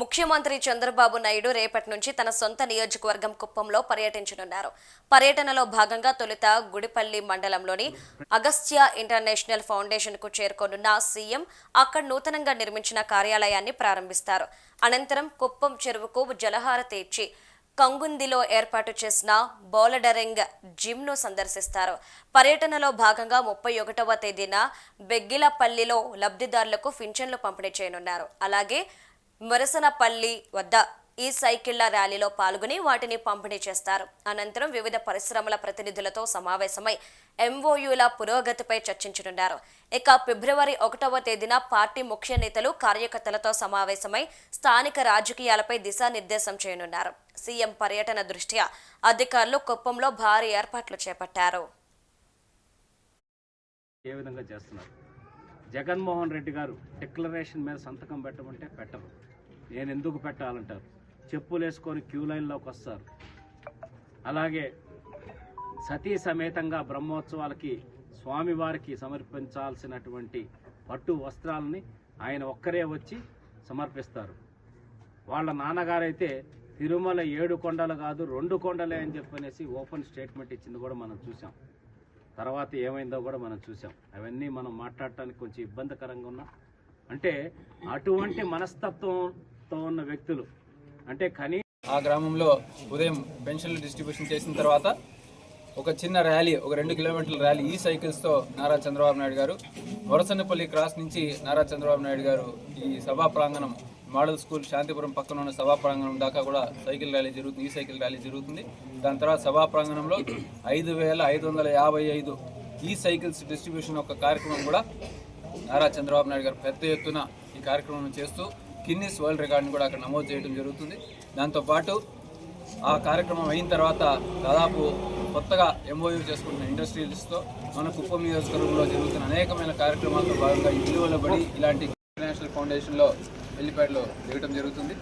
ముఖ్యమంత్రి చంద్రబాబు నాయుడు రేపటి నుంచి తన సొంత నియోజకవర్గం కుప్పంలో పర్యటించనున్నారు. పర్యటనలో భాగంగా తొలుత గుడిపల్లి మండలంలోని అగస్త్య ఇంటర్నేషనల్ ఫౌండేషన్కు చేరుకోనున్న సీఎం అక్కడ నూతనంగా నిర్మించిన కార్యాలయాన్ని ప్రారంభిస్తారు. అనంతరం కుప్పం చెరువుకు జలహారతి ఇచ్చి కంగుందిలో ఏర్పాటు చేసిన బౌలడరింగ్ జిమ్ను సందర్శిస్తారు. పర్యటనలో భాగంగా ముప్పై ఒకటవ తేదీన బెగ్గిలపల్లిలో లబ్ధిదారులకు ఫించన్లు పంపిణీ చేయనున్నారు. అలాగే మొరసనపల్లి వద్ద ఈ సైకిళ్ళ ర్యాలీలో పాల్గొని వాటిని పంపిణీ చేస్తారు. అనంతరం వివిధ పరిశ్రమల ప్రతినిధులతో సమావేశమై ఎంఓయూల పురోగతిపై చర్చించనున్నారు. ఇక ఫిబ్రవరి ఒకటవ తేదీన పార్టీ ముఖ్య నేతలు కార్యకర్తలతో సమావేశమై స్థానిక రాజకీయాలపై దిశానిర్దేశం చేయనున్నారు. సీఎం పర్యటన దృష్ట్యా అధికారులు కుప్పంలో భారీ ఏర్పాట్లు చేపట్టారు. ఏ విధంగా చేస్తున్నారు? జగన్మోహన్ రెడ్డి గారు డిక్లరేషన్ మీద సంతకం పెట్టమంటే పెట్టరు. నేను ఎందుకు పెట్టాలంటారు? చెప్పులు వేసుకొని క్యూ లైన్లోకి వస్తారు. అలాగే సతీ సమేతంగా బ్రహ్మోత్సవాలకి స్వామివారికి సమర్పించాల్సినటువంటి పట్టు వస్త్రాలని ఆయన ఒక్కరే వచ్చి సమర్పిస్తారు. వాళ్ళ నాన్నగారైతే తిరుమల ఏడు కొండలు కాదు రెండు కొండలే అని చెప్పనేసి ఓపెన్ స్టేట్మెంట్ ఇచ్చింది కూడా మనం చూసాం తర్వాత ఏమైందో కూడా మనం చూసాం అవన్నీ మనం మాట్లాడటానికి కొంచెం ఇబ్బందికరంగా ఉన్నా. అంటే అటువంటి మనస్తత్వంతో ఉన్న వ్యక్తులు అంటే కనీ ఆ గ్రామంలో ఉదయం పెన్షన్లు డిస్ట్రిబ్యూషన్ చేసిన తర్వాత ఒక చిన్న ర్యాలీ ఒక రెండు కిలోమీటర్ల ర్యాలీ ఈ సైకిల్స్తో నారా చంద్రబాబు నాయుడు గారు వరసన్నపల్లి క్రాస్ నుంచి నారా చంద్రబాబు నాయుడు గారు ఈ సభా ప్రాంగణం మోడల్ స్కూల్ శాంతిపురం పక్కన ఉన్న సభా ప్రాంగణం దాకా కూడా సైకిల్ ర్యాలీ జరుగుతుంది ఈ సైకిల్ ర్యాలీ జరుగుతుంది. దాని తర్వాత సభా ప్రాంగణంలో ఐదు వేల ఐదు వందల యాభై ఐదు ఈ సైకిల్స్ డిస్ట్రిబ్యూషన్ ఒక కార్యక్రమం కూడా నారా చంద్రబాబు నాయుడు గారు పెద్ద ఎత్తున ఈ కార్యక్రమం చేస్తూ గిన్నిస్ వరల్డ్ రికార్డుని కూడా అక్కడ నమోదు చేయడం జరుగుతుంది. దాంతోపాటు ఆ కార్యక్రమం అయిన తర్వాత దాదాపు కొత్తగా ఎంఓయూ చేసుకుంటున్న ఇండస్ట్రియలిస్ట్తో మన కుప్పం నియోజకవర్గంలో జరుగుతున్న అనేకమైన కార్యక్రమాలతో భాగంగా ఈ విలువల బడి ఇలాంటి ఇంటర్నేషనల్ ఫౌండేషన్లో వెళ్ళిపేటలో దిగటం జరుగుతుంది.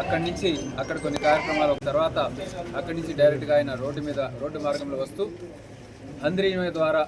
అక్కడి నుంచి అక్కడ కొన్ని కార్యక్రమాలు తర్వాత అక్కడి నుంచి డైరెక్ట్గా ఆయన రోడ్డు మీద రోడ్డు మార్గంలో వస్తూ అంద్రీయ ద్వారా